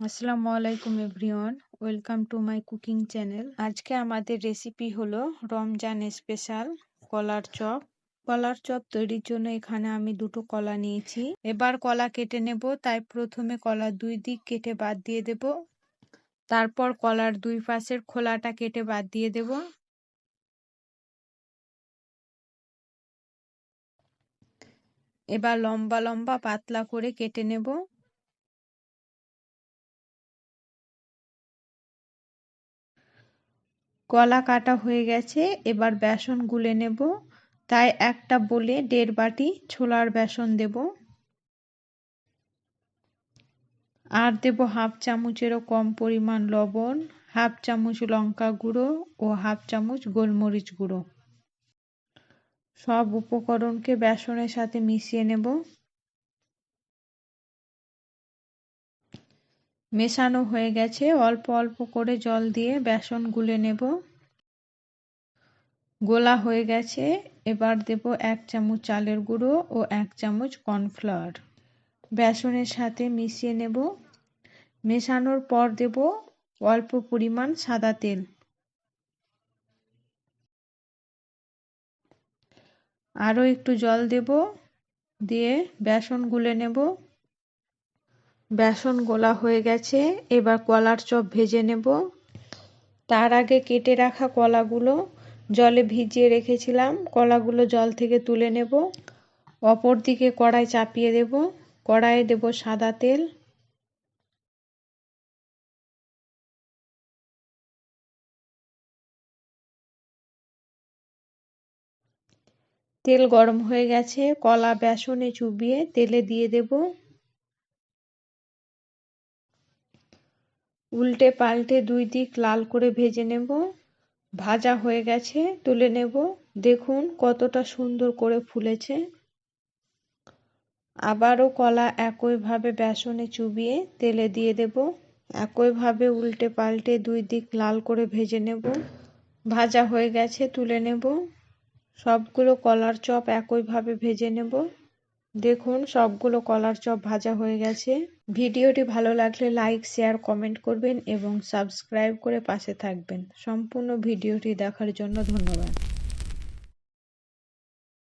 আসসালামু আলাইকুম everyone. Welcome to my cooking channel. আজকে আমাদের রেসিপি হলো রমজান স্পেশাল কলার চপ। কলার চপ তৈরির জন্য এখানে আমি দুটো কলা নিয়েছি। এবার কলা কেটে নেব, তাই প্রথমে কলার দুই দিক কেটে বাদ দিয়ে দেব। তারপর কলার দুই পাশের খোলাটা কেটে বাদ দিয়ে দেব। এবার লম্বা লম্বা পাতলা করে কেটে নেব। কলা কাটা হয়ে গেছে, এবার বেসন গুলে নেব। তাই একটা বলে দেড় বাটি ছোলার বেসন দেব। আর দেব হাফ চামচেরও কম পরিমাণ লবণ, হাফ চামচ লঙ্কা গুঁড়ো ও হাফ চামচ গোলমরিচ গুঁড়ো। সব উপকরণকে বেসনের সাথে মিশিয়ে নেব। মেশানো হয়ে গেছে। অল্প অল্প করে জল দিয়ে বেসন গুলে নেব। গোলা হয়ে গেছে। এবার দেব এক চামচ চালের গুঁড়ো ও এক চামচ কর্নফ্লাওয়ার। বেসনের সাথে মিশিয়ে নেব। মেশানোর পর দেব অল্প পরিমাণ সাদা তেল। আরও একটু জল দেব। দিয়ে বেসন গুলে নেব। বেসন গোলা হয়ে গেছে, এবার কলার চপ ভেজে নেব। তার আগে কেটে রাখা কলাগুলো জলে ভিজিয়ে রেখেছিলাম, কলাগুলো জল থেকে তুলে নেব। অপর দিকে কড়াই চাপিয়ে দেব, কড়াইয়ে দেব সাদা তেল। তেল গরম হয়ে গেছে, কলা বেসনে চুবিয়ে তেলে দিয়ে দেব। উল্টে পাল্টে দুই দিক লাল করে ভেজে নেব। ভাজা হয়ে গেছে, তুলে নেব। দেখুন কতটা সুন্দর করে ফুলেছে। আবারও কলা একইভাবে বেসনে চুবিয়ে তেলে দিয়ে দেব। একইভাবে উল্টে পাল্টে দুই দিক লাল করে ভেজে নেব। ভাজা হয়ে গেছে, তুলে নেব। সবগুলো কলার চপ একইভাবে ভেজে নেব। দেখুন, সবগুলো কলার চপ ভাজা হয়ে গেছে। ভিডিওটি ভালো লাগলে লাইক, শেয়ার, কমেন্ট করবেন এবং সাবস্ক্রাইব করে পাশে থাকবেন। সম্পূর্ণ ভিডিওটি দেখার জন্য ধন্যবাদ।